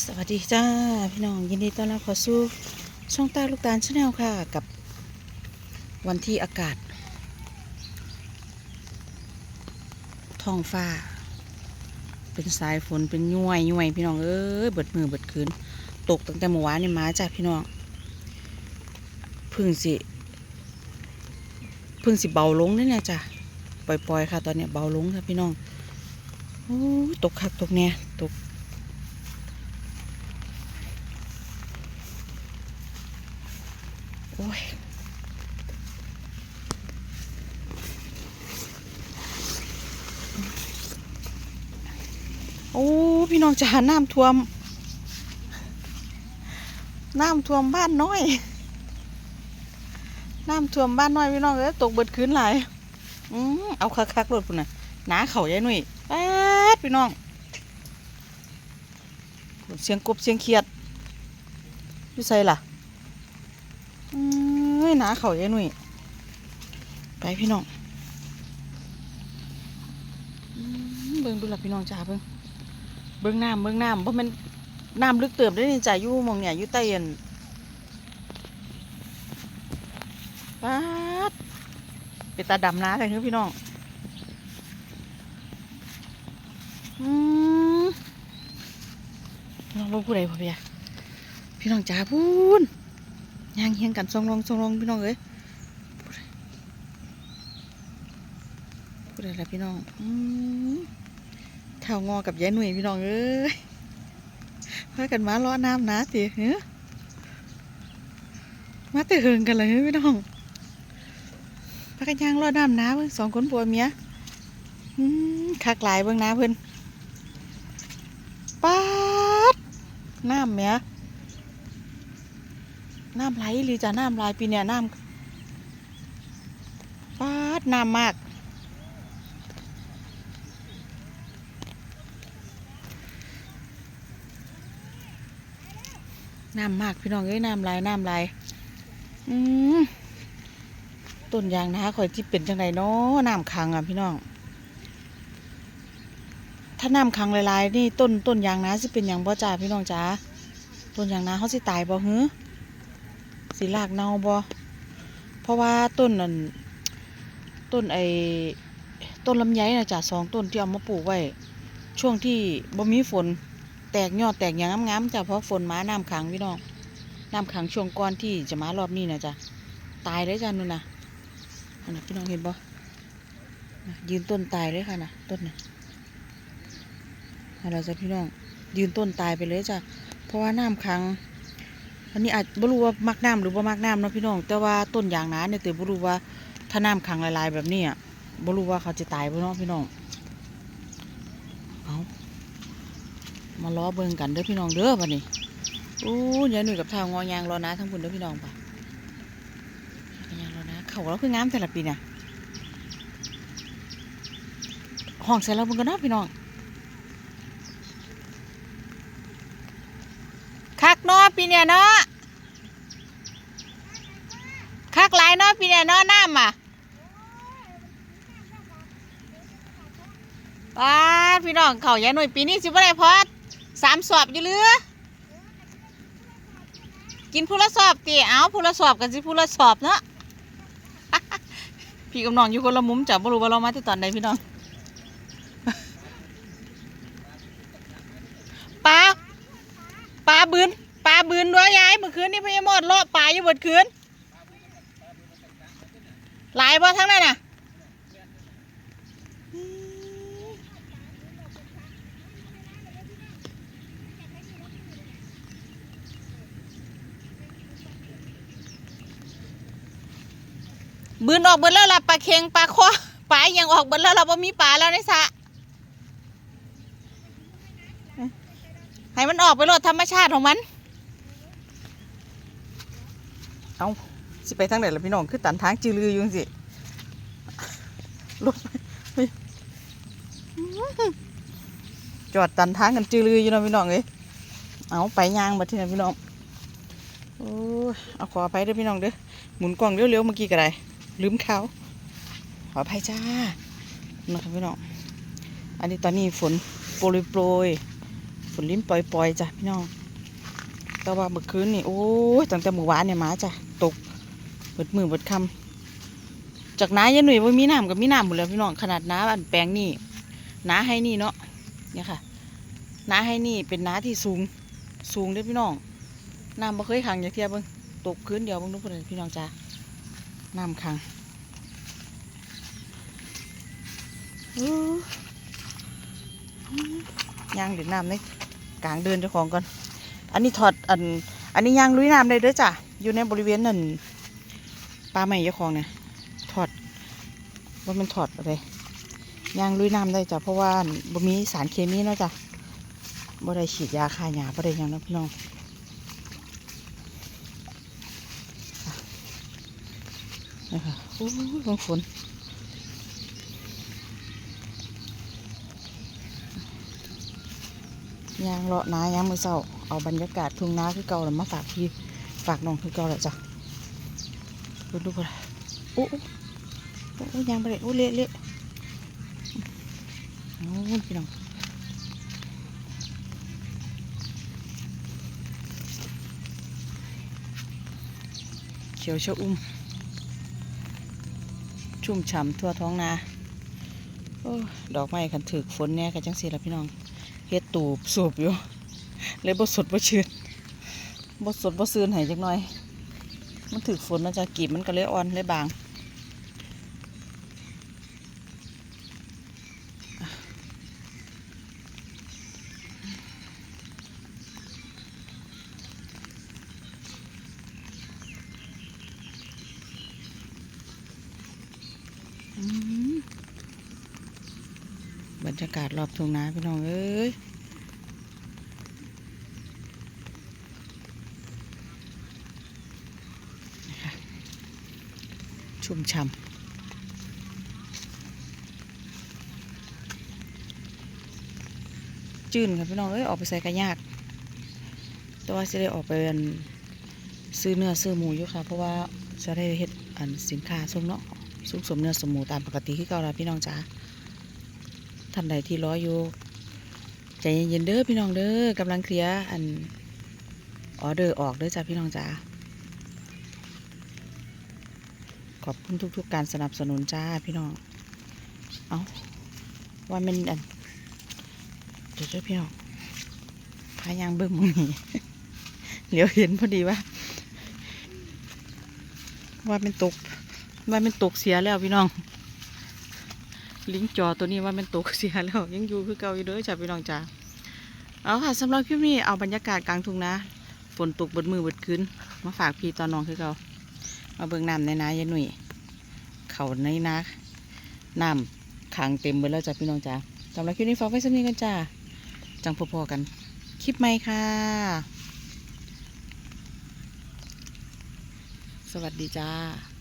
สวัสดีจ้าพี่น้องยินดีต้อนรับเข้าสู่ช่องตาลูกตาลชาแนลค่ะ กับวันที่อากาศท้องฟ้า เป็นสายฝนเป็นย้วยย้วยพี่น้องเอ้ยเบิดมือเบิดคืนตกตั้งแต่เมื่อวานนี่มาจ้าพี่น้องพึ่งสิพึ่งสิเบาลงนี่นี่ยจ้ะปล่อยๆค่ะ ตอนเนี้ยเบาลงค่ะพี่น้องโอ้ตกคักตกแน่ตก โอ้ยโอ้ พี่น้องจะหาน้ำท่วม น้ำท่วมบ้านน้อย น้ำท่วมบ้านน้อยพี่น้องเอ้ยตกเบิดคืนหลายอืมเอาคักๆรถพุ่นน่ะหนาเข่าใหญ่หนุ่ยแป๊ดพี่น้องเสียงกบเสียงเขียดอยู่ใส่ล่ะ อ้ยหนาเขาเยอะหนุ่ยไปพี่น้องเบิ่งดูละพี่น้องจ้าเบิ่งเบิ่งน้ำเบิ่งน้ำเพราะมันน้ำลึกเติบได้ในี่จ้ายู่มองเนี่ยยู่ใต้เอ็นป๊าดเป็นตาดำนะเลยคือพี่น้องอืมน้องเบิ่งผู้ใดพ่อพี่อะพี่น้องจ้าพูน ย่างเฮียงกันทรงลงทรงลงพี่น้องเอ้ยพูดอะไรพี่น้องอืมเท่างอกับยายหนุ่ยพี่น้องเอ้ยพากันมาล้อน้ำนะติเฮ้ยมาแต่เฮิงกันเลยพี่น้องพากันย่างล้อน้ำนะเพิ่งสองคนผัวเมียอืมคักหลายเบิ่งน้าเพิ่นป๊าดน้ำเมีย น้ำไหลหรือจะน้ำลายปีเนี่ยน้ำปาดน้ำมาก น้ำมากพี่น้องเอ้ยน้ำลายน้ำลายอืมต้นยางนาข่อยที่เป็นจังไดเนาะน้ำขังอะพี่น้อง ถ้าน้ำขังลายๆนี่ต้นต้นยางนาสิเป็นอย่างบ่จ้าพี่น้องจ้าต้นยางนาเขาสิตายบ่หือ สิลากเน่าบ่เพราะว่าต้นนั่นต้นไอ้ต้นลำไยนะจ้ะสองต้นที่เอามาปลูกไว้ ช่วงที่บ่มีฝนแตกยอดแตกอย่างงามๆจ้ะเพราะฝนมาน้ำขังพี่น้องน้ำขังช่วงก่อนที่จะมารอบนี้นะจ้ะตายเลยจ้ะนู่นนะนะพี่น้องเห็นบ่ยืนต้นตายเลยค่ะนะต้นน่ะอะไรจ้ะพี่น้องยืนต้นตายไปเลยจ้ะเพราะว่าน้ำขัง อันนี้อาจบ่รู้ว่ามักน้ำหรือบ่ามักน้ำเนาะพี่น้อง แต่ว่าต้นยางนาเนี่ยแต่บ่รู้ว่าถ้าน้ำขังลายๆแบบนี้อะบ่รู้ว่าเขาจะตายบ่เนาะพี่น้องเอามาล้อเบิ่งกันเด้อพี่น้องเด้อบัดนี้โอ้ยายหนุ่ยกับทางอยางรอนะทั้งพุ่เด้อพี่น้องป่ะยางรอนะเขาเราคืองามแต่ละปีเนี่ยห้องใส่เราเบิ่งกันเนาะพี่น้องคัก เนาะปีเนี่ยเนาะคักหลายเนาะปีเนี่ยเนาะน้ำอะป้าพี่น้องเขายายหน่วยปีนี้สิบ่ได้พอดสามสอบอยู่เรือกินผู้ละสอบตีเอาผู้ละสอบกันสิผู้ละสอบเนาะพี่กับน้องอยู่คนละมุมจ้ะบ่รู้ว่าเรามาที่ตอนใดพี่น้อง ปลาปลาบืนปลาบืน คืนนี่พี่มดเลาะปลาอยู่เบิดคืนหลายบ่ทั้งนั้นน่ะบืนออกเบิดแล้วล่ะปลาเค็งปลาคอปลาอหยังออกเบิดแล้วเราบ่มีปลาแล้วในสระให้มันออกไปโลดธรรมชาติของมัน เอาสิไปทางไหนล่ะพี่น้องคือตันทางจือลืออยู่งสิรถไปจอดตันทางกันจือลืออยู่นะพี่น้องเอ้ยเอาไปย่างมาที่ไหนพี่น้องโอ้เอาขออภัยเด้อพี่น้องเด้อหมุนกล้องเร็วๆเมื่อกี้ก็ได้ลืมเขาขออภัยจ้านะครับพี่น้องอันนี้ตอนนี้ฝนโปรยโปรยฝนลิ้นปล่อยๆจ้ะพี่น้อง แต่ว่าเมื่อคืนนี่โอ้ยตั้งแต่เมื่อวานเนี่ยมาจ้ะตกเบิดมือเบิดคำจากน้ายายหนุ่ยว่ามีน้ำกับมีน้ำหมดแล้วพี่น้องขนาดน้าอันแปลงนี่น้าให้นี่เนาะเนี่ยค่ะน้าให้นี่เป็นน้าที่สูงสูงเด้อพี่น้องน้ำบ่เคยขังอย่างเทียบเบิ่งตกคืนเดียวเบิ่งทุกคนพี่น้องจ้าน้ำขังย่างเด็ดน้ำในกลางเดินเจ้าของก่อน อันนี้ถอดอัน อันนี้ย่างลุยน้ำได้เด้อจ้ะ อยู่ในบริเวณนั่นปลาใหม่เจ้าของเนี่ยถอดว่ามันถอดอะไรย่างลุยน้ำได้จ้ะ เพราะว่าบ่มีสารเคมีเนาะจ้ะบ่ได้ฉีดยาฆ่าหญ้าบ่ได้ยังนะพี่น้องนะคะโอ้ยบางฝน ยางเลาะนายางมือเศร้าเอาบรรยากาศทุ่งนาคือเก่าแล้วมาฝากพี่ฝากน้องคือเก่าแล้วจ้ะดูดูกันโอ้โอ้โอ้โอ้ยางไปเลยโอ้เละเละโอ้พี่น้องเขียวชะอุ่มชุ่มฉ่ำทั่วท้องนา โอ้ ดอกไม้ขันถึกฝนแน่กันจังสิละพี่น้อง เฮ็ดตูบสูบอยู่เลยบ่สดบ่ชื่นบ่สดบ่ซื่นให้จักหน่อย มันถึกฝนมันจะกีบมันก็เลยอ่อนเลยบางอืมบ รรยากาศรอบทุ่งนาพี่น้องเอ้ยชุ่มฉ่ำจืนครับพี่น้องเอ้ยออกไปใส่กระยาก แต่ว่าจะได้ออกไปนซื้อเนื้อซื้อหมูอยู่ค่ะ เพราะว่าจะได้เฮ็ดอันสินค้าส่งเนาะส่งสมเนื้อสมหมูตามปกติที่เก่าแล้วพี่น้องจ๋า ท่านใดที่รออยู่ใจเย็นๆเด้อพี่น้องเด้อกำลังเคลียร์อันออเดอร์ออกเด้อจ้าพี่น้องจ๋าขอบคุณทุก ๆ การสนับสนุนจ้าพี่น้อง เอาว่ามันอันเดี๋ยวเจ้าพี่น้องพายางเบิ่งมึงนี่เหลียวเห็นพอดีว่า ว่าเป็นตกว่าเป็นตกเสียแล้วพี่น้อง ลิงจอตัวนี้ว่าเป็นตกเสียแล้ว ยังอยู่คือเก่าอยู่เด้อจ้าพี่น้องจ้าเอาค่ะสำหรับคลิปนี้เอาบรรยากาศกลางทุ่งนาฝนตกบดมือบิดคืนมาฝากพี่ตอนน้องคือเก่ามาเบิ่งน้ำในนายายหนุ่ยเขาในนาน้ำขังเต็มไปแล้วจ้ะพี่น้องจ้าสำหรับคลิปนี้ฝากไว้สักนิดกันจ้าจังพอๆกัน คลิปใหม่ค่ะ สวัสดีจ้า